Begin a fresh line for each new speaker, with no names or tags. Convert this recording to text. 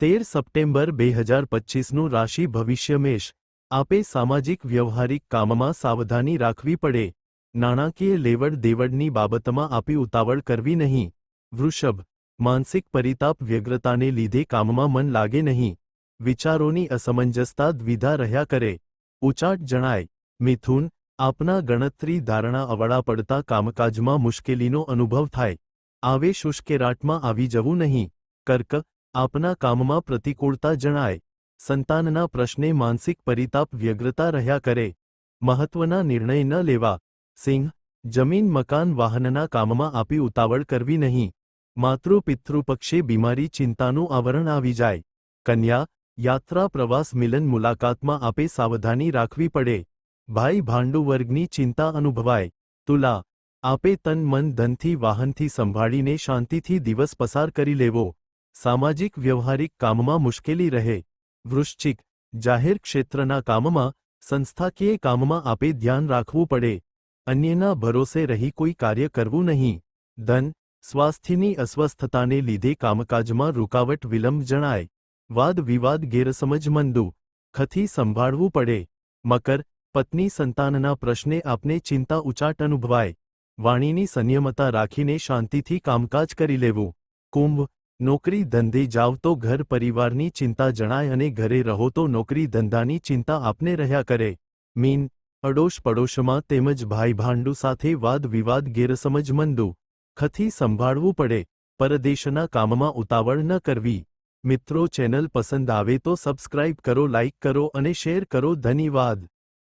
તેર સપ્ટેમ્બર બે હજાર પચીસનું રાશિ ભવિષ્ય મેષ. આપે સામાજિક વ્યવહારિક કામમાં સાવધાની રાખવી પડે. નાણાકીય લેવડ દેવડની બાબતમાં આપી ઉતાવળ કરવી નહીં. વૃષભ, માનસિક પરિતાપ વ્યગ્રતાને લીધે કામમાં મન લાગે નહીં. વિચારોની અસમંજસતા દ્વિધા રહ્યા કરે. ઉચાટ જણાય, મિથુન, આપના ગણતરી ધારણા અવળા પડતા કામકાજમાં મુશ્કેલીનો અનુભવ થાય. આવે શુષ્કેરાટમાં આવી જવું નહીં. કર્ક આપના કામમાં પ્રતિકૂળતા જણાય સંતાનના પ્રશ્ને માનસિક પરિતાપ વ્યગ્રતા રહ્યા કરે મહત્વના નિર્ણય ન લેવા સિંહ જમીન મકાન વાહનના કામમાં આપી ઉતાવળ કરવી નહીં માતૃ પિતૃ પક્ષે બીમારી ચિંતાનું આવરણ આવી જાય કન્યા યાત્રા પ્રવાસ મિલન મુલાકાતમાં આપે સાવધાની રાખવી પડે ભાઈ ભાંડુ વર્ગની ચિંતા અનુભવાય તુલા આપે તન મન ધનથી વાહનથી સંભાળીને શાંતિથી દિવસ પસાર કરી લેવો સામાજિક વ્યવહારિક કામમાં મુશ્કેલી રહે વૃશ્ચિક જાહેર ક્ષેત્રના કામમાં સંસ્થાકીય કામમાં આપે ધ્યાન રાખવું પડે અન્યના ભરોસે રહી કોઈ કાર્ય કરવું નહીં ધન સ્વાસ્થ્યની અસ્વસ્થતાને લીધે કામકાજમાં રૂકાવટ વિલંબ જણાય વાદ વિવાદ ગેરસમજ મંદુ ખથી સંભાળવું પડે મકર પત્ની સંતાનના પ્રશ્ને આપને ચિંતા ઉચાટ અનુભવાય વાણીની સંયમતા રાખીને શાંતિથી કામકાજ કરી લેવું કુંભ નોકરી ધંધે જાવ તો ઘર પરિવારની ચિંતા જણાય અને ઘરે રહો તો નોકરી ધંધાની ચિંતા આપને રહ્યા કરે. મીન અડોશ પડોશમાં તેમજ ભાઈ ભાંડુ સાથે વાદ વિવાદ ગેરસમજ મંદુ ખથી સંભાળવું પડે. પરદેશના કામમાં ઉતાવળ ન કરવી. મિત્રો ચેનલ પસંદ આવે તો સબસ્ક્રાઇબ કરો, લાઇક કરો અને શેર કરો. ધન્યવાદ.